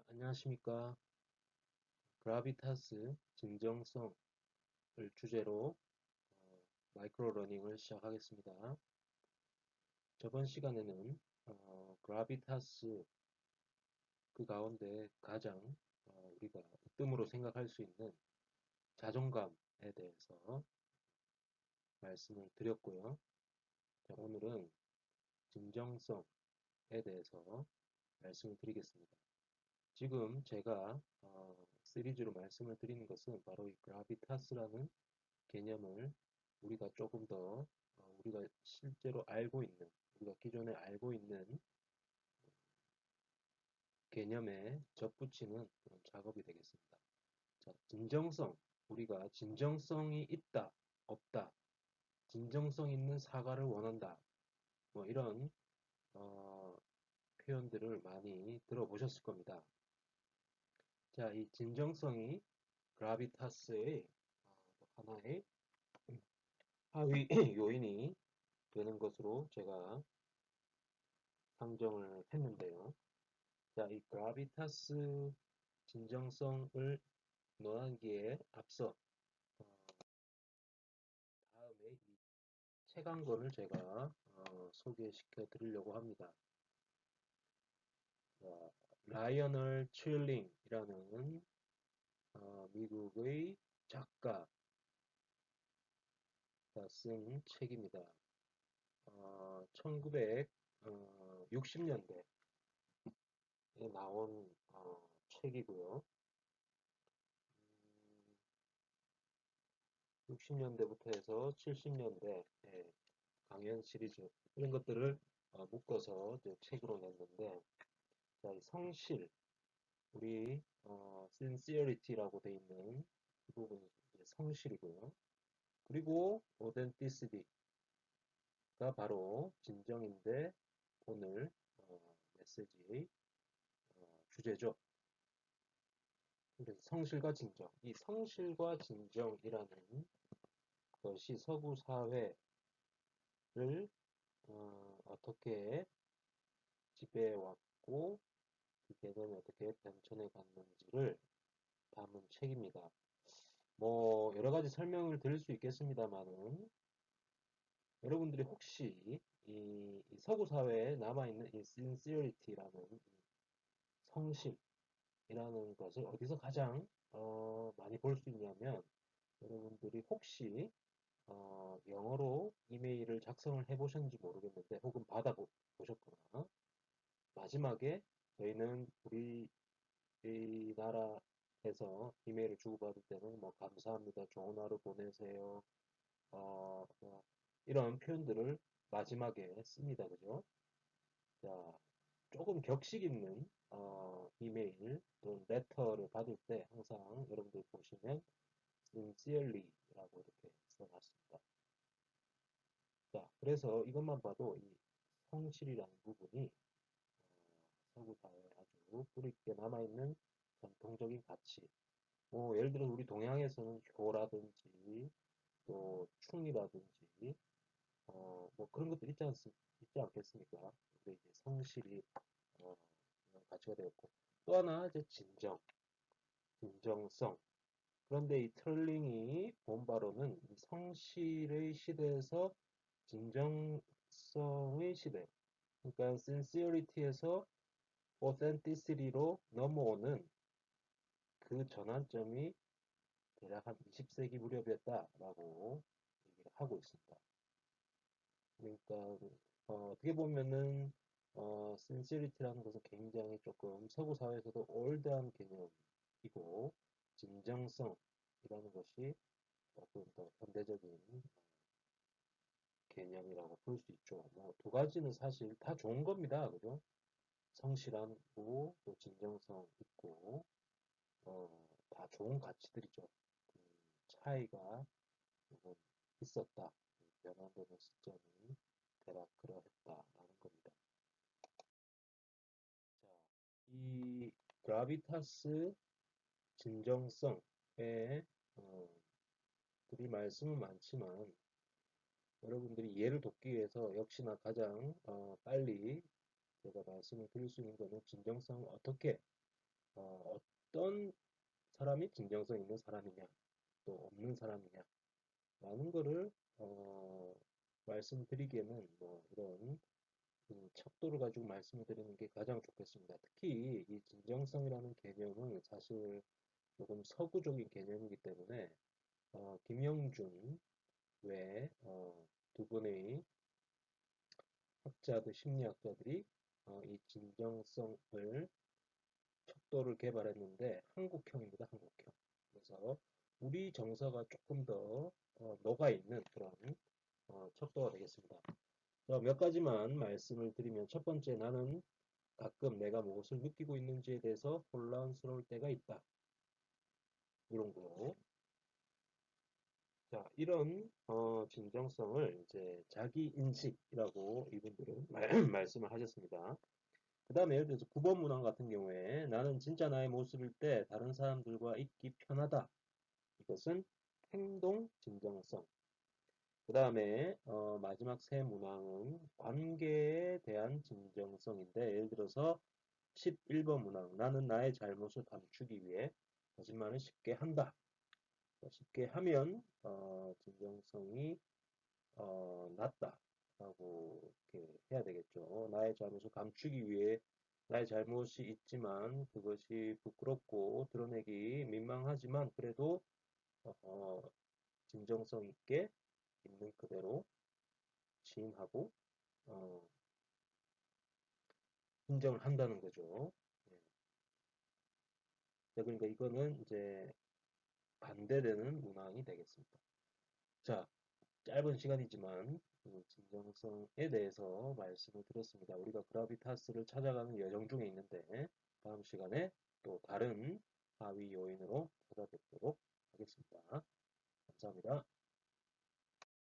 자, 안녕하십니까. 그라비타스 진정성을 주제로 어, 마이크로 러닝을 시작하겠습니다. 저번 시간에는 어, 그라비타스 그 가운데 가장 어, 우리가 으뜸으로 생각할 수 있는 자존감에 대해서 말씀을 드렸고요. 자, 오늘은 진정성에 대해서 말씀을 드리겠습니다. 지금 제가 어, 시리즈로 말씀을 드리는 것은 바로 이 그라비타스라는 개념을 우리가 조금 더 어, 우리가 실제로 알고 있는 우리가 기존에 알고 있는 개념에 접붙이는 그런 작업이 되겠습니다. 자, 진정성 우리가 진정성이 있다 없다 진정성 있는 사과를 원한다 뭐 이런 어, 표현들을 많이 들어보셨을 겁니다. 자, 이 진정성이 그라비타스의 어, 하나의 하위 요인이 되는 것으로 제가 상정을 했는데요. 자, 이 그라비타스 진정성을 논하기에 앞서 어, 다음에 이책한 권을 제가 어, 소개시켜 드리려고 합니다. 자, 라이언을 칠링이라는 어, 미국의 작가가 쓴 책입니다. 어, 1960년대에 나온 어, 책이고요. 60년대부터 해서 70년대 강연 시리즈 이런 것들을 어, 묶어서 책으로 냈는데 자, 성실 우리 어, sincerity라고 되어 있는 이 부분이 성실이고요. 그리고 authenticity가 바로 진정인데 오늘 어, 메시지의 어, 주제죠. 그래서 성실과 진정. 이 성실과 진정이라는 것이 서구 사회를 어, 어떻게 지배해 왔고 그 개념이 어떻게 변천해 갔는지를 담은 책입니다. 뭐 여러 가지 설명을 드릴 수 있겠습니다만은 여러분들이 혹시 이, 이 서구 사회에 남아 있는 이 sincerity라는 성실이라는 것을 어디서 가장 어, 많이 볼 수 있냐면 여러분들이 혹시 어, 영어로 이메일을 작성을 해 보셨는지 모르겠는데 혹은 받아 보셨거나 마지막에 저희는 우리 이 나라에서 이메일을 주고받을 때는 뭐 감사합니다, 좋은 하루 보내세요, 어, 뭐 이런 표현들을 마지막에 씁니다, 그죠? 자, 조금 격식 있는 어, 이메일 또는 레터를 받을 때 항상 여러분들 보시면 sincerely라고 이렇게 써놨습니다. 자, 그래서 이것만 봐도 이 성실이라는 부분이 서구 사회에 아주 뿌리 있게 남아있는 전통적인 가치. 뭐 예를 들어 우리 동양에서는 효라든지 또 충이라든지 어, 뭐 그런 것들 있지, 않, 있지 않겠습니까? 근데 이제 성실이 어, 가치가 되었고 또 하나 이제 진정, 진정성. 그런데 이 트롤링이 본 바로는 성실의 시대에서 진정성의 시대. 그러니까 sincerity에서 authenticity로 넘어오는 그 전환점이 대략 한 20세기 무렵이었다라고 얘기를 하고 있습니다. 그러니까 어, 떻게 보면은 어, sincerity라는 것은 굉장히 조금 서구 사회에서도 올드한 개념이고 진정성이라는 것이 조금 더 현대적인 개념이라고 볼 수 있죠. 뭐 두 가지는 사실 다 좋은 겁니다. 그죠? 성실하고 또 진정성 있고 어, 다 좋은 가치들이죠. 그 차이가 조금 있었다. 변환되는 시점이 대략 그러했다라는 겁니다. 자, 이 그라비타스 진정성에 어, 드릴 말씀은 많지만 여러분들이 이해를 돕기 위해서 역시나 가장 어, 빨리 제가 말씀을 드릴 수 있는 것은 진정성을 어떻게 어, 떤 사람이 진정성 있는 사람이냐, 또 없는 사람이냐, 라는 거를 어, 말씀드리기에는 뭐 이런 그 척도를 가지고 말씀을 드리는 게 가장 좋겠습니다. 특히 이 진정성이라는 개념은 사실 조금 서구적인 개념이기 때문에 어, 김영준 외 어, 두 분의 학자들, 심리학자들이 어, 이 진정성을 척도를 개발했는데 한국형입니다. 한국형. 그래서 우리 정서가 조금 더 어, 녹아 있는 그런 어, 척도가 되겠습니다. 몇 가지만 말씀을 드리면 첫 번째 나는 가끔 내가 무엇을 느끼고 있는지에 대해서 혼란스러울 때가 있다. 이런 거. 자, 이런 어, 진정성을 이제 자기 인식이라고 이분들은 말, 말씀을 하셨습니다. 그 다음에 예를 들어서 9번 문항 같은 경우에 나는 진짜 나의 모습일 때 다른 사람들과 있기 편하다. 이것은 행동 진정성. 그 다음에 어, 마지막 세 문항은 관계에 대한 진정성인데 예를 들어서 11번 문항 나는 나의 잘못을 감추기 위해 거짓말을 쉽게 한다. 쉽게 하면 어, 진정성이 어, 낮다. 라고 이렇게 해야 되겠죠. 나의 잘못을 감추기 위해 나의 잘못이 있지만 그것이 부끄럽고 드러내기 민망하지만 그래도 어, 진정성 있게 있는 그대로 시인하고 어, 인정을 한다는 거죠. 네. 그러니까 이거는 이제 반대되는 문항이 되겠습니다. 자, 짧은 시간이지만 그 진정성에 대해서 말씀을 드렸습니다. 우리가 그라비타스를 찾아가는 여정 중에 있는데 다음 시간에 또 다른 하위 요인으로 찾아뵙도록 하겠습니다. 감사합니다.